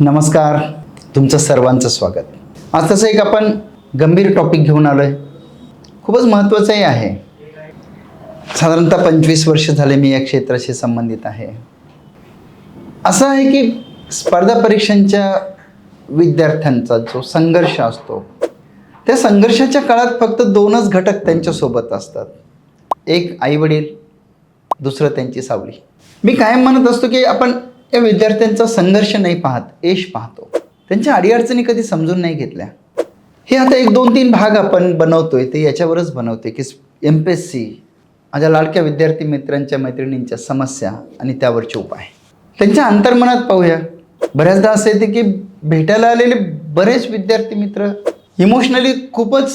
नमस्कार. तुमचं सर्वांचं स्वागत. आज तसं एक आपण गंभीर टॉपिक घेऊन आलो आहे खूपच महत्त्वाचंही आहे. साधारणतः पंचवीस वर्ष झाले मी या क्षेत्राशी संबंधित आहे. असं आहे की स्पर्धा परीक्षांच्या विद्यार्थ्यांचा जो संघर्ष असतो त्या संघर्षाच्या काळात फक्त दोनच घटक त्यांच्यासोबत असतात. एक आईवडील दुसरं त्यांची सावली. मी कायम म्हणत असतो की आपण या विद्यार्थ्यांचा संघर्ष नाही पाहत यश पाहतो. त्यांच्या अडीअडचणी कधी समजून नाही घेतल्या. हे आता एक दोन तीन भाग आपण बनवतोय ते याच्यावरच बनवते की एम पी एस सी माझ्या लाडक्या विद्यार्थी मित्रांच्या मैत्रिणींच्या समस्या आणि त्यावरचे उपाय. त्यांच्या अंतर्मनात पाहूया. बऱ्याचदा असं येते की भेटायला आलेले बरेच विद्यार्थी मित्र इमोशनली खूपच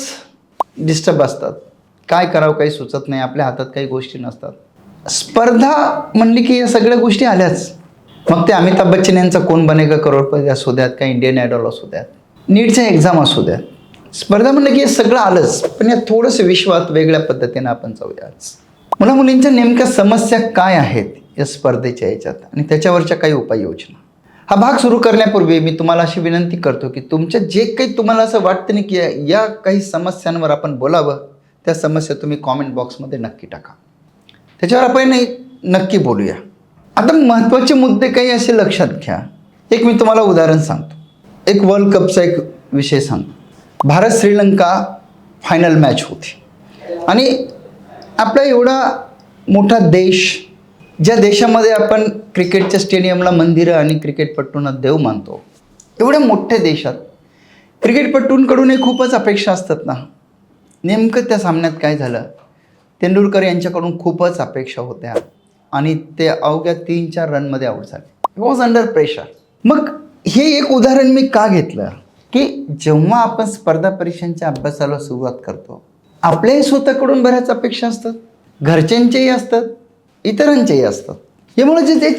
डिस्टर्ब असतात. काय करावं काही सुचत नाही आपल्या हातात काही गोष्टी नसतात. स्पर्धा म्हणली की या सगळ्या गोष्टी आल्याच. मग ते अमिताभ बच्चन यांचा कोण बनेगा करोडपती असू द्यात का इंडियन आयडॉल असू द्यात. नीटच्या एक्झाम असू द्यात. स्पर्धा म्हणलं की हे सगळं आलंच पण या थोडंसं विश्वात वेगळ्या पद्धतीनं आपण जाऊया आज. मुला मुलींच्या नेमक्या समस्या काय आहेत या स्पर्धेच्या याच्यात आणि त्याच्यावरच्या काही उपाययोजना? हा भाग सुरू करण्यापूर्वी मी तुम्हाला अशी विनंती करतो की तुमच्या जे काही तुम्हाला असं वाटतं नाही की या- या काही समस्यांवर आपण बोलावं त्या समस्या तुम्ही कॉमेंट बॉक्समध्ये नक्की टाका. त्याच्यावर आपण एक नक्की बोलूया. आता महत्त्वाचे मुद्दे काही असे लक्षात घ्या. एक मी तुम्हाला उदाहरण सांगतो. एक वर्ल्ड कपचा एक विषय सांगतो. भारत श्रीलंका फायनल मॅच होती. आणि आपला एवढा मोठा देश ज्या देशामध्ये आपण क्रिकेटच्या स्टेडियमला मंदिरं आणि क्रिकेटपट्टूंना देव मानतो एवढ्या मोठ्या देशात क्रिकेटपटूंकडूनही खूपच अपेक्षा असतात ना. नेमकं त्या सामन्यात काय झालं? तेंडुलकर यांच्याकडून खूपच अपेक्षा होत्या. आणि ते अवघ्या तीन चार रनमध्ये आऊट झाले. वॉज अंडर प्रेशर मग हे एक उदाहरण मी का घेतलं? की जेव्हा आपण स्पर्धा परीक्षांच्या अभ्यासाला सुरुवात करतो आपल्याही स्वतःकडून बऱ्याच अपेक्षा असतात. घरच्यांच्याही असतात. इतरांच्याही असतात. यामुळे जे ते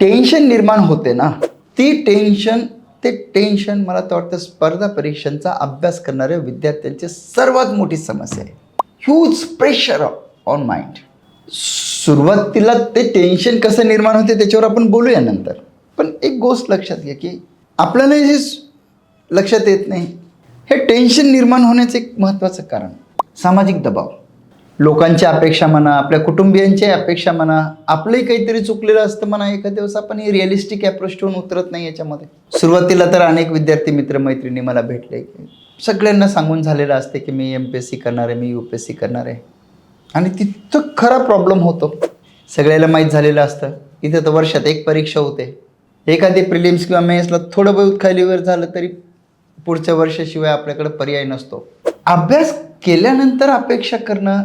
टेन्शन निर्माण होते ना ती टेन्शन ते टेन्शन मला तर वाटतं स्पर्धा परीक्षांचा अभ्यास करणाऱ्या विद्यार्थ्यांची सर्वात मोठी समस्या आहे. ह्यूज प्रेशर ऑन माइंड सुरुवातीला ते टेन्शन कसं निर्माण होते त्याच्यावर आपण बोलूया नंतर. पण एक गोष्ट लक्षात घ्या की आपल्याला हे लक्षात येत नाही. हे टेन्शन निर्माण होण्याचं एक महत्त्वाचं कारण. सामाजिक दबाव. लोकांच्या अपेक्षा म्हणा आपल्या कुटुंबियांच्या अपेक्षा म्हणा आपलंही काहीतरी चुकलेलं असतं म्हणा एखाद्या दिवस आपण हे रिअलिस्टिक अप्रोच ठेवून उतरत नाही याच्यामध्ये. सुरुवातीला तर अनेक विद्यार्थी मित्रमैत्रिणी मला भेटले. सगळ्यांना सांगून झालेलं असते की मी एम पी एस सी करणार आहे मी यू पी एस सी करणार आहे. आणि तिथं खरा प्रॉब्लेम होतो. सगळ्याला माहीत झालेलं असतं. इथं तर वर्षात एक परीक्षा होते. एखादी प्रिलिम्स किंवा मेन्सला थोडं बहुत खालीवर झालं तरी पुढच्या वर्षाशिवाय आपल्याकडे पर्याय नसतो. अभ्यास केल्यानंतर अपेक्षा करणं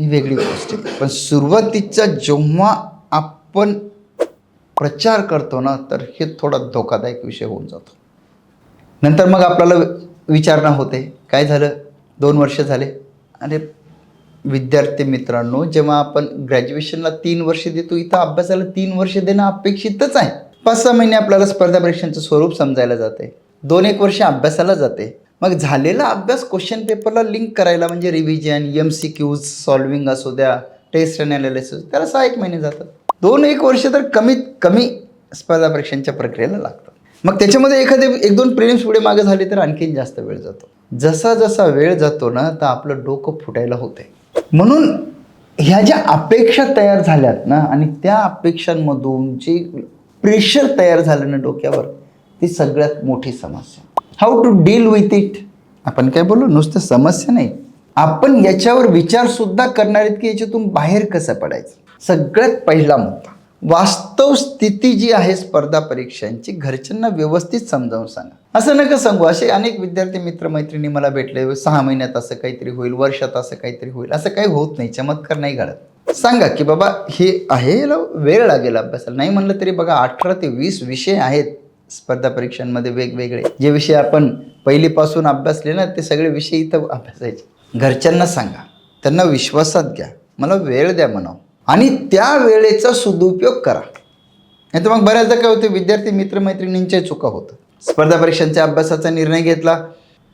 ही वेगळी गोष्ट आहे. पण सुरुवातीचा जेव्हा आपण प्रचार करतो ना तर हे थोडा धोकादायक विषय होऊन जातो. नंतर मग आपल्याला विचारणा होते. काय झालं? दोन वर्ष झाले. आणि विद्यार्थी मित्रांनो जेव्हा आपण ग्रॅज्युएशनला तीन वर्ष देतो इथं अभ्यासाला तीन वर्ष देणं अपेक्षितच आहे. पाच सहा महिने आपल्याला स्पर्धा परीक्षांचं स्वरूप समजायला जाते. दोन एक वर्ष अभ्यासाला जाते. मग झालेला अभ्यास क्वेश्चन पेपरला लिंक करायला म्हणजे revision M C Qs solving असू द्या टेस्ट अनालिसिस त्याला सहा एक महिने जातात. दोन एक वर्ष तर कमीत कमी स्पर्धा परीक्षांच्या प्रक्रियेला लागतात. मग त्याच्यामध्ये एखादे एक दोन प्रिलिम्स पुढे मागे झाले तर आणखीन जास्त वेळ जातो. जसा जसा वेळ जातो ना तर आपलं डोकं फुटायला होते. म्हणून ह्या ज्या अपेक्षा तयार झाल्यात ना आणि त्या अपेक्षांमधून जे प्रेशर तयार झालं ना डोक्यावर ती सगळ्यात मोठी समस्या. How to deal with it आपण काय बोलू नुसतं समस्या नाही. आपण याच्यावर विचार सुद्धा करणार आहेत की याच्यातून बाहेर कसं पडायचं? सगळ्यात पहिला मुद्दा. वास्तव स्थिती जी आहे स्पर्धा परीक्षांची घरच्यांना व्यवस्थित समजावून सांगा. असं नका सांगू. असे अनेक विद्यार्थी मित्र मैत्रिणी मला भेटले सहा महिन्यात असं काहीतरी होईल वर्षात असं काहीतरी होईल असं काही होत नाही चमत्कार नाही घडत. सांगा की बाबा हे आहे याला वेळ लागेल अभ्यासाला? नाही म्हणलं तरी बघा अठरा ते वीस विषय आहेत स्पर्धा परीक्षांमध्ये वेगवेगळे. जे विषय आपण पहिलीपासून अभ्यासले ना ते सगळे विषय इथं अभ्यासायचे. घरच्यांना सांगा. त्यांना विश्वासात घ्या. मला वेळ द्या म्हणावं. आणि त्या वेळेचा सदुपयोग करा. नाही तर मग बऱ्याचदा काय होतं विद्यार्थी मित्रमैत्रिणींच्या चुका होतात. स्पर्धा परीक्षांच्या अभ्यासाचा निर्णय घेतला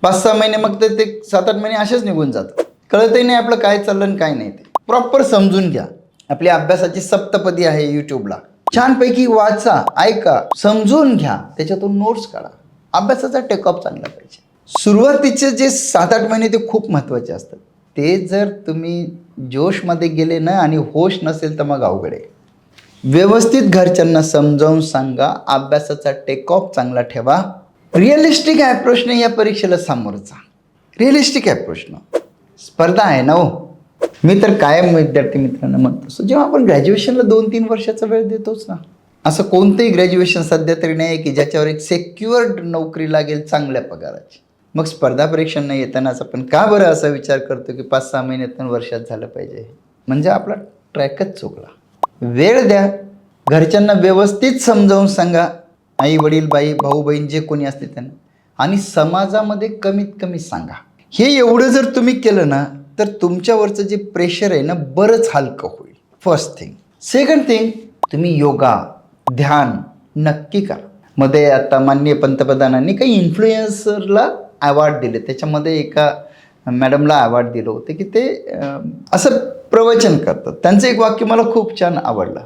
पाच सहा महिने मग ते ते सात आठ महिने असेच निघून जातात. कळतही नाही आपलं काय चाललं आणि काय नाही ते. प्रॉपर समजून घ्या. आपली अभ्यासाची सप्तपदी आहे यूट्यूबला छानपैकी वाचा ऐका समजून घ्या. त्याच्यातून नोट्स काढा. अभ्यासाचा टेकअप चांगला पाहिजे. सुरुवातीचे जे सात आठ महिने ते खूप महत्त्वाचे असतात. ते जर तुम्ही जोशमध्ये गेले ना आणि होश नसेल तर मग अवघड आहे. व्यवस्थित घरच्यांना समजावून सांगा अभ्यासाचा टेकऑफ चांगला ठेवा. रिअलिस्टिक ॲप्रोचने या परीक्षेला सामोरचा. जा रिअलिस्टिक ॲप्रोचनं स्पर्धा आहे ना हो. मी तर कायम विद्यार्थी मित्रांना म्हणतो सो जेव्हा आपण ग्रॅज्युएशनला दोन तीन वर्षाचा वेळ देतोच ना. असं कोणतंही ग्रॅज्युएशन सध्या तरी नाही की ज्याच्यावर एक सेक्युअर्ड नोकरी लागेल चांगल्या पगाराची. मग स्पर्धा परीक्षांना येतानाच आपण का बरं असा विचार करतो की पाच सहा महिन्यातून वर्षात झालं पाहिजे? म्हणजे आपला ट्रॅकच चुकला. वेळ द्या. घरच्यांना व्यवस्थित समजावून सांगा. आई वडील बाई भाऊ बहीण जे कोणी असते त्यांना. आणि समाजामध्ये कमीत कमी सांगा. हे एवढं जर तुम्ही केलं ना तर तुमच्यावरचं जे प्रेशर आहे ना बरंच हलकं होईल. फर्स्ट थिंग सेकंड थिंग तुम्ही योगा ध्यान नक्की करा. मध्ये आता माननीय पंतप्रधानांनी काही इन्फ्लुएन्सरला अवॉर्ड दिले. त्याच्यामध्ये एका मॅडमला अवॉर्ड दिलं होतं की ते असं प्रवचन करतात. त्यांचं एक वाक्य मला खूप छान आवडलं.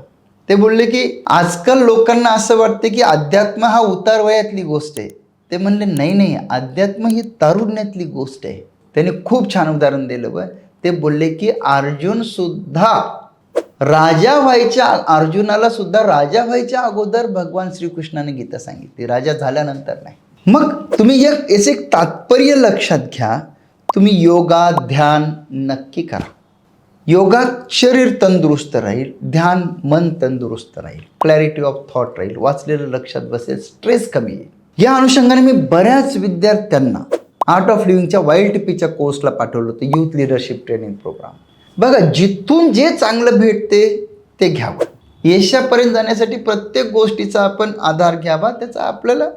ते बोलले की आजकाल लोकांना असं वाटतं की अध्यात्म हा उतार वयातली गोष्ट आहे. ते म्हणले नाही नाही अध्यात्म ही तारुण्यातली गोष्ट आहे. त्याने खूप छान उदाहरण दिलं बघ ते बोलले की अर्जुन सुद्धा राजा व्हायच्या अर्जुनाला सुद्धा राजा व्हायच्या अगोदर भगवान श्रीकृष्णाने गीता सांगितली. राजा झाल्यानंतर नाही. मग तुम्ही एक याचं एक तात्पर्य लक्षात घ्या. तुम्ही योगा ध्यान नक्की करा. योगात शरीर तंदुरुस्त राहील ध्यान मन तंदुरुस्त राहील क्लॅरिटी ऑफ थॉट राहील वाचलेलं लक्षात बसेल स्ट्रेस कमी येईल. या अनुषंगाने मी बऱ्याच विद्यार्थ्यांना आर्ट ऑफ लिव्हिंगच्या वाईल्ड टिपीच्या कोर्सला पाठवलं होतं युथ लिडरशिप ट्रेनिंग प्रोग्राम बघा जिथून जे चांगलं भेटते ते घ्यावं. यशापर्यंत जाण्यासाठी प्रत्येक गोष्टीचा आपण आधार घ्यावा त्याचा आपल्याला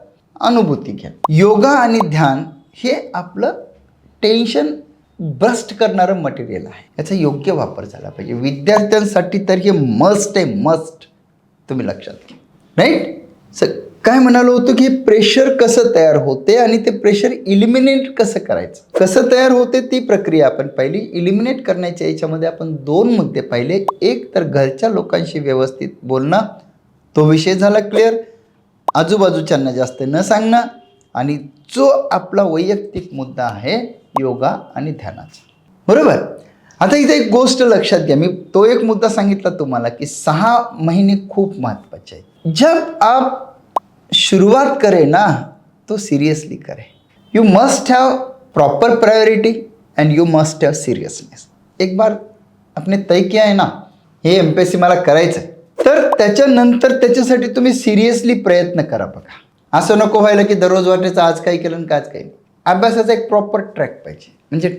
अनुभूती घ्या. योगा आणि ध्यान हे आपलं टेन्शन ब्रस्ट करणारं मटेरियल आहे. याचा योग्य वापर झाला पाहिजे. विद्यार्थ्यांसाठी तर हे मस्ट आहे मस्ट तुम्ही लक्षात घ्या. राईट काय म्हणालो होतो की प्रेशर कसं तयार होते आणि ते प्रेशर इलिमिनेट कसं करायचं? कसं तयार होते ती प्रक्रिया आपण पाहिली. इलिमिनेट करण्याच्या याच्यामध्ये आपण दोन मुद्दे पाहिले. एक तर घरच्या लोकांशी व्यवस्थित बोलणं. तो विषय झाला क्लिअर आजूबाजूच्यांना जास्त न सांगणं आणि जो आपला वैयक्तिक मुद्दा आहे योगा आणि ध्यानाचा. बरोबर? आता इथे एक गोष्ट लक्षात घ्या. मी तो एक मुद्दा सांगितला तुम्हाला की सहा महिने खूप महत्त्वाचे आहेत. जब आप शुरुआत करे ना तो सिरियसली करे. You must have proper priority and you must have seriousness एक बार आपने तय किया आहे ना हे एम पी एस सी मला करायचं आहे त्याच्यानंतर त्याच्यासाठी तुम्ही सिरियसली प्रयत्न करा बघा. असं नको व्हायला की दररोज वाटायचं आज काही केलं आणि काय आज काही नाही. अभ्यासाचा एक प्रॉपर ट्रॅक पाहिजे. म्हणजे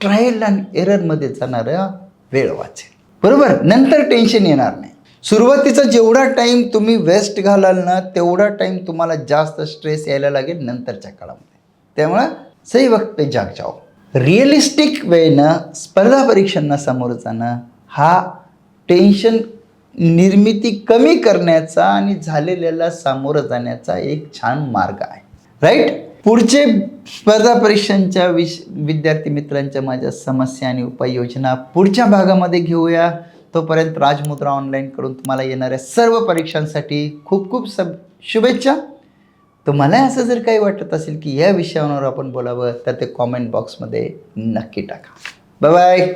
ट्रायल अँड एररमध्ये जाणारा वेळ वाचेल. बरोबर? नंतर टेन्शन येणार नाही. सुरुवातीचा जेवढा टाईम तुम्ही वेस्ट घालाल ना तेवढा टाईम तुम्हाला जास्त स्ट्रेस यायला लागेल नंतरच्या काळामध्ये. त्यामुळं सही वक्त पे जाग जाओ. रिअलिस्टिक वेनं स्पर्धा परीक्षांना सामोरं जाणं हा टेन्शन निर्मिती कमी करण्याचा आणि झालेल्याला सामोरं जाण्याचा एक छान मार्ग आहे. राईट पुढचे स्पर्धा परीक्षांच्या विश विद्यार्थी मित्रांच्या माझ्या समस्या आणि उपाययोजना पुढच्या भागामध्ये घेऊया. तोपर्यंत राजमुद्रा ऑनलाईनकडून तुम्हाला येणाऱ्या सर्व परीक्षांसाठी खूप खूप सब शुभेच्छा. तुम्हाला असं जर काही वाटत असेल की या विषयावर आपण बोलावं तर ते कॉमेंट बॉक्समध्ये नक्की टाका. Bye bye